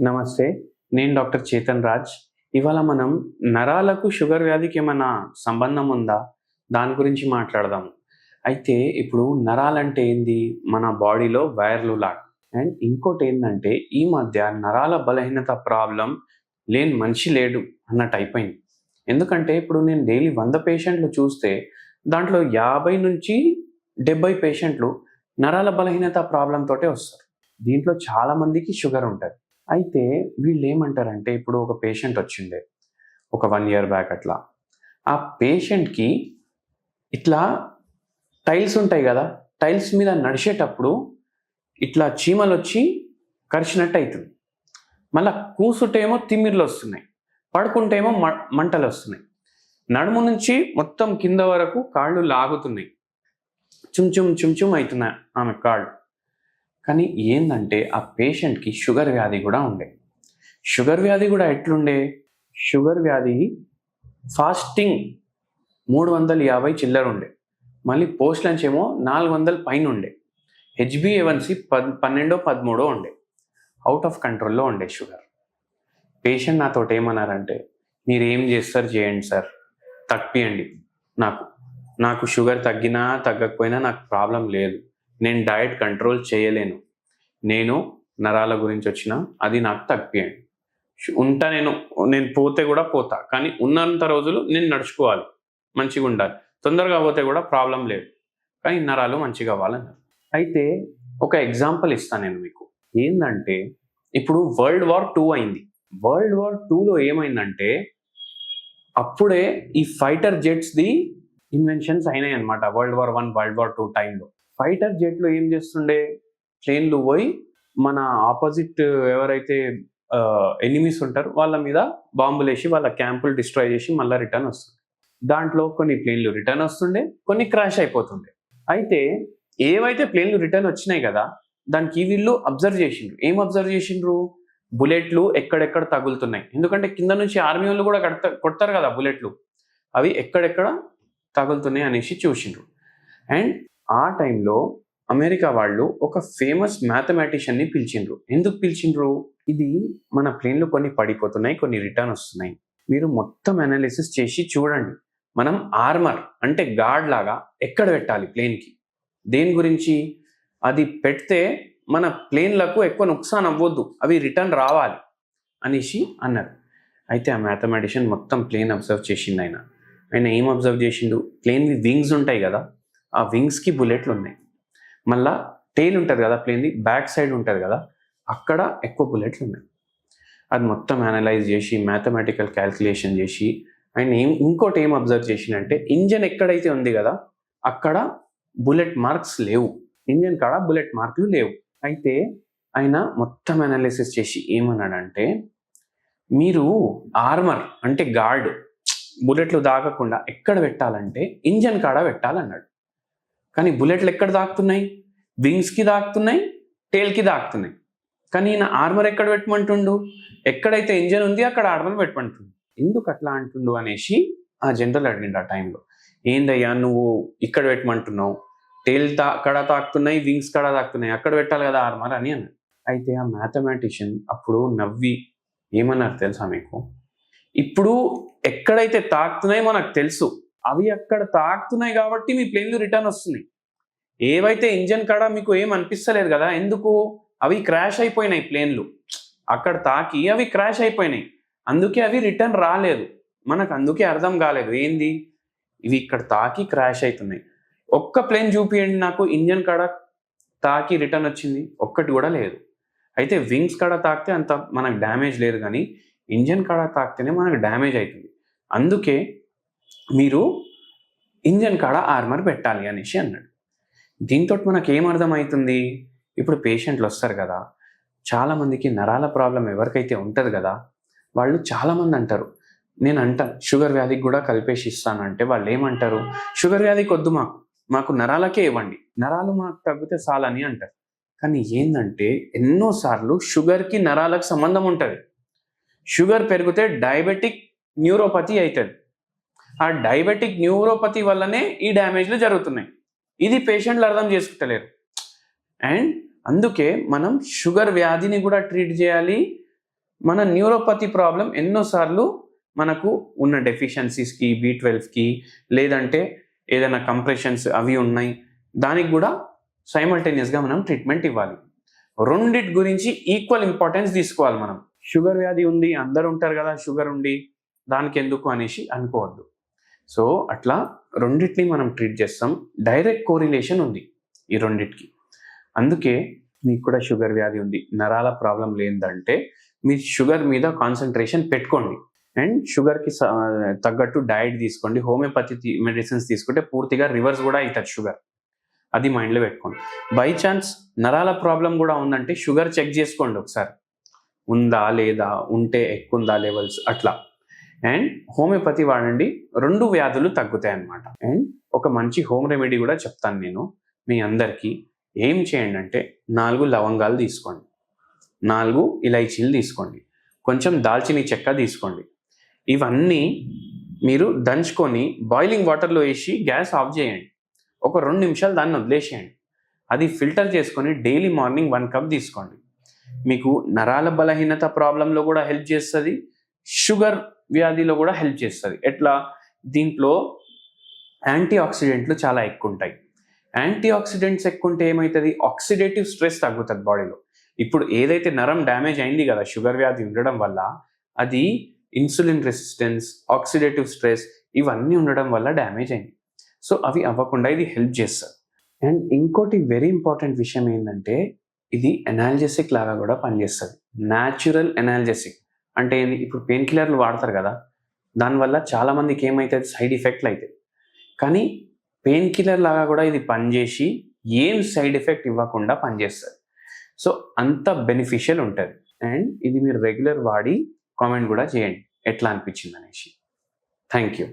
నమస్తే నేను డాక్టర్ చేతన్ రాజ్. ఇవాళ మనం నరాలకు షుగర్ వ్యాధికి ఏమైనా సంబంధం ఉందా? దాని గురించి మాట్లాడదాం. అయితే ఇప్పుడు నరాలంటే ఏంది? మన బాడీలో వైర్లు లాగా. అండ్ ఇంకోటి ఏంటంటే ఈ మధ్య నరాల బలహీనత ప్రాబ్లం లేని మనిషి లేడు అన్నట్టు అయిపోయింది. ఎందుకంటే ఇప్పుడు నేను డైలీ వంద పేషెంట్లు చూస్తే దాంట్లో యాభై నుంచి డెబ్బై పేషెంట్లు నరాల బలహీనత ప్రాబ్లం తోటే వస్తారు. దీంట్లో చాలా మందికి షుగర్ ఉంటుంది. అయితే వీళ్ళు ఏమంటారంటే ఇప్పుడు ఒక పేషెంట్ వచ్చిండే ఒక వన్ ఇయర్ బ్యాక్ అట్లా. ఆ పేషెంట్కి ఇట్లా టైల్స్ ఉంటాయి కదా టైల్స్ మీద నడిచేటప్పుడు ఇట్లా చీమలు వచ్చి కరిచినట్టు అవుతుంది మళ్ళా కూసుటేమో తిమ్మిర్లు వస్తున్నాయి పడుకుంటేమో మ మంటలు వస్తున్నాయి నడుము నుంచి మొత్తం కింద వరకు కాళ్ళు లాగుతున్నాయి. చుమ్ చుమ్ చుమ్ చుమ్ అవుతున్నాయి ఆమె కాళ్ళు. కానీ ఏంటంటే ఆ పేషెంట్కి షుగర్ వ్యాధి కూడా ఉండే. షుగర్ వ్యాధి కూడా ఎట్లుండే? షుగర్ వ్యాధి ఫాస్టింగ్ మూడు వందల యాభై చిల్లర ఉండే. మళ్ళీ పోస్ట్ లంచ్ ఏమో నాలుగు వందల పైన ఉండే. హెచ్బిఏవన్సి పద్ పన్నెండో పదమూడో ఉండే. అవుట్ ఆఫ్ కంట్రోల్లో ఉండే షుగర్. పేషెంట్ నాతో ఏమన్నారంటే మీరు ఏం చేస్తారు చేయండి సార్. తప్పియండి నాకు నాకు షుగర్ తగ్గినా తగ్గకపోయినా నాకు ప్రాబ్లం లేదు. నేను డయట్ కంట్రోల్ చేయలేను. నేను నరాల గురించి వచ్చిన అది నాకు తగ్గియండి ఉంటా నేను నేను పోతే కూడా పోతా కానీ ఉన్నంత రోజులు నేను నడుచుకోవాలి మంచిగా ఉండాలి. తొందరగా పోతే కూడా ప్రాబ్లం లేదు కానీ నరాలు మంచిగా అవ్వాలన్నారు. అయితే ఒక ఎగ్జాంపుల్ ఇస్తాను నేను మీకు. ఏంటంటే ఇప్పుడు వరల్డ్ వార్ టూ అయింది. వరల్డ్ వార్ టూలో ఏమైందంటే అప్పుడే ఈ ఫైటర్ జెట్స్ది ఇన్వెన్షన్స్ అయినాయి అనమాట world war one world war two టైంలో. ఫైటర్ జెట్లు ఏం చేస్తుండే? ప్లేన్లు పోయి మన ఆపోజిట్ ఎవరైతే ఎనిమీస్ ఉంటారు వాళ్ళ మీద బాంబులు వేసి వాళ్ళ క్యాంపులు డిస్ట్రాయ్ చేసి మళ్ళీ రిటర్న్ వస్తుంది దాంట్లో కొన్ని ప్లేన్లు రిటర్న్ వస్తుండే కొన్ని క్రాష్ అయిపోతుండే. అయితే ఏవైతే ప్లేన్లు రిటర్న్ వచ్చినాయి కదా దానికి వీళ్ళు అబ్జర్వ్ చేసిండ్రు. ఏం అబ్జర్వ్ చేసిండ్రు? బుల్లెట్లు ఎక్కడెక్కడ తగులుతున్నాయి. ఎందుకంటే కింద నుంచి ఆర్మీ వాళ్ళు కూడా కడత కొడతారు కదా బుల్లెట్లు. అవి ఎక్కడెక్కడ తగులుతున్నాయి అనేసి చూసిండ్రు. అండ్ ఆ టైంలో అమెరికా వాళ్ళు ఒక ఫేమస్ మ్యాథమెటిషియన్ని పిలిచిండ్రు. ఎందుకు పిలిచిండ్రు? ఇది మన ప్లేన్లు కొన్ని పడిపోతున్నాయి కొన్ని రిటర్న్ వస్తున్నాయి. మీరు మొత్తం అనాలిసిస్ చేసి చూడండి. మనం ఆర్మర్ అంటే గాడ్ లాగా ఎక్కడ పెట్టాలి ప్లేన్కి? దేని గురించి? అది పెడితే మన ప్లేన్లకు ఎక్కువ నుక్సాన్ అవ్వద్దు అవి రిటర్న్ రావాలి అనేసి అన్నారు. అయితే ఆ మ్యాథమెటిషియన్ మొత్తం ప్లేన్ అబ్జర్వ్ చేసిండు ఆయన. ఆయన ఏం అబ్జర్వ్ చేసిండు? ప్లేన్వి వింగ్స్ ఉంటాయి కదా ఆ వింగ్స్కి బుల్లెట్లు ఉన్నాయి మళ్ళా టెయిల్ ఉంటుంది కదా ప్లేన్ది బ్యాక్ సైడ్ ఉంటుంది కదా అక్కడ ఎక్కువ బుల్లెట్లు ఉన్నాయి అది మొత్తం అనలైజ్ చేసి మ్యాథమెటికల్ క్యాల్కులేషన్ చేసి ఆయన ఏం ఇంకోటి ఏం అబ్జర్వ్ చేసిందంటే ఇంజన్ ఎక్కడైతే ఉంది కదా అక్కడ బుల్లెట్ మార్క్స్ లేవు. ఇంజన్ కాడ బుల్లెట్ మార్కులు లేవు. అయితే ఆయన మొత్తం అనాలిసిస్ చేసి ఏమన్నాడంటే మీరు ఆర్మర్ అంటే గార్డ్ బుల్లెట్లు దాగకుండా ఎక్కడ పెట్టాలంటే ఇంజన్ కాడ పెట్టాలన్నాడు. కానీ బుల్లెట్లు ఎక్కడ దాక్కుతున్నాయి వింగ్స్కి దాక్కుతున్నాయి టేల్కి దాక్కుతున్నాయి కానీ ఈయన ఆర్మర్ ఎక్కడ పెట్టమంటుండు? ఎక్కడైతే ఇంజన్ ఉంది అక్కడ ఆర్మర్ పెట్టమంటుండు. ఎందుకు అట్లా అంటుండు అనేసి ఆ జనరల్ అడిగిండు ఆ టైంలో. ఏందయ్యా నువ్వు ఇక్కడ పెట్టమంటున్నావు? టేల్ తా అక్కడ తాకుతున్నాయి వింగ్స్ కడ తాకుతున్నాయి అక్కడ పెట్టాలి కదా ఆర్మర్ అని అన్నాడు. అయితే ఆ మ్యాథమెటిషియన్ అప్పుడు నవ్వి ఏమన్నారు తెలుసా మీకు? ఇప్పుడు ఎక్కడైతే తాకుతున్నాయో మనకు తెలుసు. అవి అక్కడ తాకుతున్నాయి కాబట్టి మీ ప్లేన్లు రిటర్న్ వస్తున్నాయి. ఏవైతే ఇంజన్ కాడ మీకు ఏం అనిపిస్తలేదు కదా ఎందుకు? అవి క్రాష్ అయిపోయినాయి ప్లేన్లు అక్కడ తాకి అవి క్రాష్ అయిపోయినాయి. అందుకే అవి రిటర్న్ రాలేదు. మనకు అందుకే అర్థం కాలేదు. ఏంది? ఇవి ఇక్కడ తాకి క్రాష్ అవుతున్నాయి ఒక్క ప్లేన్ చూపియండి నాకు ఇంజన్ కాడ తాకి రిటర్న్ వచ్చింది? ఒక్కటి కూడా లేదు. అయితే వింగ్స్ కాడ తాకితే అంత మనకు డ్యామేజ్ లేదు కానీ ఇంజన్ కాడ తాకితేనే మనకు డ్యామేజ్ అవుతుంది. అందుకే మీరు ఇంజన్ కాడ ఆర్మర్ పెట్టాలి అనేసి అన్నాడు. దీంతో మనకు ఏం అర్థమవుతుంది? ఇప్పుడు పేషెంట్లు వస్తారు కదా చాలామందికి నరాల ప్రాబ్లం ఎవరికైతే ఉంటుంది కదా వాళ్ళు చాలామంది అంటారు. నేను అంటాను షుగర్ వ్యాధికి కూడా కలిపేసి ఇస్తాను అంటే వాళ్ళు ఏమంటారు? షుగర్ వ్యాధికి వద్దు మాకు మాకు నరాలకే ఇవ్వండి. నరాలు మాకు తగ్గితే చాలని అంటారు. కానీ ఏంటంటే ఎన్నోసార్లు షుగర్కి నరాలకు సంబంధం ఉంటుంది. షుగర్ పెరిగితే డయాబెటిక్ న్యూరోపతి అవుతుంది ఆ డయాబెటిక్ న్యూరోపతి వల్లనే ఈ డ్యామేజ్లు జరుగుతున్నాయి. ఇది పేషెంట్లు అర్థం చేసుకుంటలేరు. అండ్ అందుకే మనం షుగర్ వ్యాధిని కూడా ట్రీట్ చేయాలి. మన న్యూరోపతి ప్రాబ్లం ఎన్నోసార్లు మనకు ఉన్న డెఫిషియన్సీస్కి బి ట్వెల్వ్కి లేదంటే ఏదైనా కంప్రెషన్స్ అవి ఉన్నాయి. దానికి కూడా సైమల్టేనియస్గా మనం ట్రీట్మెంట్ ఇవ్వాలి. రెండిటి గురించి ఈక్వల్ ఇంపార్టెన్స్ తీసుకోవాలి మనం. షుగర్ వ్యాధి ఉంది అందరు ఉంటారు కదా షుగర్ ఉండి దానికి ఎందుకు అనేసి అనుకోవద్దు. సో అట్లా రెండిటిని మనం ట్రీట్ చేస్తాం. డైరెక్ట్ కోరిలేషన్ ఉంది ఈ రెండిటికి. అందుకే మీకు కూడా షుగర్ వ్యాధి ఉంది. నరాల ప్రాబ్లం లేదంటే మీ షుగర్ మీద కాన్సన్ట్రేషన్ పెట్టుకోండి. అండ్ షుగర్కి తగ్గట్టు డైట్ తీసుకోండి. హోమియోపతి మెడిసిన్స్ తీసుకుంటే పూర్తిగా రివర్స్ కూడా అవుతుంది షుగర్ అది మైండ్లో పెట్టుకోండి. బై ఛాన్స్ నరాల ప్రాబ్లం కూడా ఉందంటే షుగర్ చెక్ చేసుకోండి ఒకసారి. ఉందా లేదా? ఉంటే ఎక్కువ ఉందా లెవెల్స్ అట్లా. అండ్ హోమియోపతి వాడండి. రెండు వ్యాధులు తగ్గుతాయి అన్నమాట అండ్ ఒక మంచి హోమ్ రెమెడీ కూడా చెప్తాను నేను మీ అందరికీ. ఏం చేయండి అంటే నాలుగు లవంగాలు తీసుకోండి. నాలుగు ఇలైచీలు తీసుకోండి. కొంచెం దాల్చిని చెక్క తీసుకోండి. ఇవన్నీ మీరు దంచుకొని బాయిలింగ్ వాటర్లో వేసి గ్యాస్ ఆఫ్ చేయండి. ఒక రెండు నిమిషాలు దాన్ని వదిలేసేయండి. అది ఫిల్టర్ చేసుకొని డైలీ మార్నింగ్ వన్ కప్ తీసుకోండి. మీకు నరాల బలహీనత ప్రాబ్లంలో కూడా హెల్ప్ చేస్తుంది. షుగర్ వ్యాధిలో కూడా హెల్ప్ చేస్తుంది. ఎట్లా? దీంట్లో యాంటీ ఆక్సిడెంట్లు చాలా ఎక్కువ ఉంటాయి యాంటీ ఆక్సిడెంట్స్ ఎక్కువ ఉంటే ఏమవుతుంది ఆక్సిడేటివ్ స్ట్రెస్ తగ్గుతుంది బాడీలో ఇప్పుడు ఏదైతే నరం డ్యామేజ్ అయింది కదా షుగర్ వ్యాధి ఉండడం వల్ల అది ఇన్సులిన్ రెసిస్టెన్స్ ఆక్సిడేటివ్ స్ట్రెస్ ఇవన్నీ ఉండడం వల్ల డ్యామేజ్ అయింది. సో అవి అవ్వకుండా ఇది హెల్ప్ చేస్తుంది. అండ్ ఇంకోటి వెరీ ఇంపార్టెంట్ విషయం ఏంటంటే ఇది ఎనాల్జెసిక్ లాగా కూడా పనిచేస్తుంది. న్యాచురల్ ఎనాల్జెసిక్ అంటే ఏంది? ఇప్పుడు పెయిన్ కిల్లర్లు వాడతారు కదా దానివల్ల చాలా మందికి ఏమైతే సైడ్ ఎఫెక్ట్లు అవుతాయి కానీ పెయిన్ కిల్లర్ లాగా కూడా ఇది పనిచేసి ఏం సైడ్ ఎఫెక్ట్ ఇవ్వకుండా పనిచేస్తుంది. సో అంత బెనిఫిషియల్ ఉంటుంది. అండ్ ఇది మీరు రెగ్యులర్ వాడి కామెంట్ కూడా చేయండి. ఎట్లా అనిపించింది అనేసి థ్యాంక్ యూ.